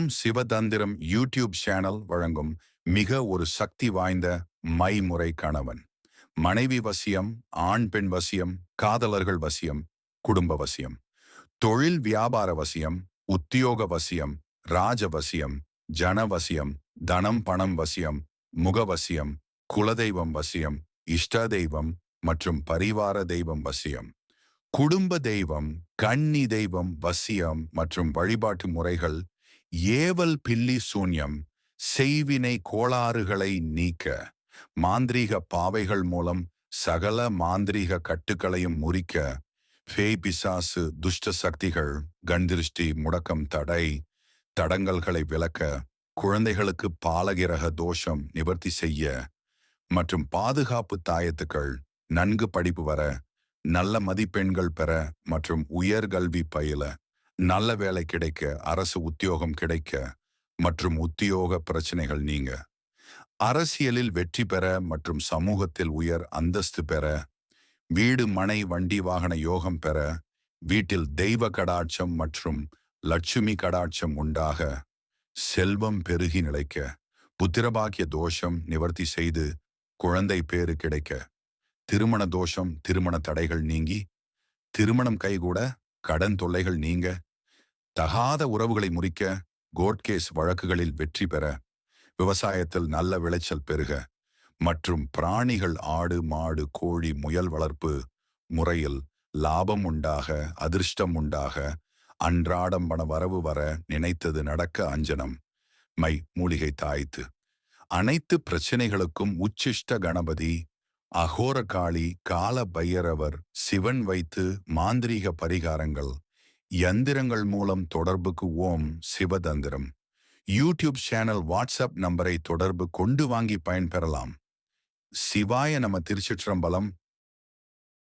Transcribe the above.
ஓம் Sivathanthiram YouTube channel வழங்கும் மிக ஒரு சக்தி வாய்ந்த மைமுறை கணவன். மனைவி வசியம் ஆண் பெண் வசியம் காதலர்கள் வசியம் குடும்ப வசியம். தொழில் வியாபார வசியம் உத்தியோக வசியம் ராஜ வசியம் ஜனவசியம் தனம் பணம் வசியம் முகவசியம் குலதெய்வம் வசியம் இஷ்ட தெய்வம் மற்றும் பரிவார தெய்வம் வசியம். குடும்ப தெய்வம் கன்னி தெய்வம் வசியம் மற்றும் வழிபாட்டு முறைகள் ஏவல் பில்லி சூன்யம் செய்வினை கோளாறுகளை நீக்க மாந்திரீக பாவைகள் மூலம் சகல மாந்திரீக கட்டுக்களையும் முறிக்க பேய் பிசாசு துஷ்ட சக்திகள் கண்திருஷ்டி முடக்கம் தடை தடங்கல்களை விளக்க குழந்தைகளுக்கு பாலகிரக தோஷம் நிவர்த்தி செய்ய மற்றும் பாதுகாப்பு தாயத்துக்கள் நன்கு படிப்பு வர நல்ல மதிப்பெண்கள் பெற மற்றும் உயர்கல்வி பயில நல்ல வேலை கிடைக்க அரசு உத்தியோகம் கிடைக்க மற்றும் உத்தியோக பிரச்சனைகள் நீங்க. அரசியலில் வெற்றி பெற மற்றும் சமூகத்தில் உயர் அந்தஸ்து பெற வீடு மனை வண்டி வாகன யோகம் பெற வீட்டில் தெய்வ கடாட்சம் மற்றும் லட்சுமி கடாட்சம் உண்டாக செல்வம் பெருகி நிலைக்க புத்திரபாக்கிய தோஷம் நிவர்த்தி செய்து குழந்தை பேறு கிடைக்க திருமண தோஷம் திருமண தடைகள் நீங்கி திருமணம் கைகூட கடன் தொல்லைகள் நீங்க தகாத உறவுகளை முறிக்க கோட்கேஸ் வழக்குகளில் வெற்றி பெற விவசாயத்தில் நல்ல விளைச்சல் பெருக மற்றும் பிராணிகள் ஆடு மாடு கோழி முயல் வளர்ப்பு முறையில் லாபம் உண்டாக அதிர்ஷ்டம் உண்டாக அன்றாடம் பண வரவு வர நினைத்தது நடக்க அஞ்சனம். மை மூலிகை தாய்த்து. அனைத்து பிரச்சனைகளுக்கும் உச்சிஷ்ட கணபதி அகோரகாளி கால பையரவர் சிவன் வைத்து மாந்திரீக பரிகாரங்கள். யந்திரங்கள் மூலம் தொடர்புக்கு Om Sivathanthiram. YouTube channel WhatsApp நம்பரை தொடர்பு கொண்டு வாங்கி பயன்பெறலாம். சிவாய நம திருச்சிற்றம்பலம்.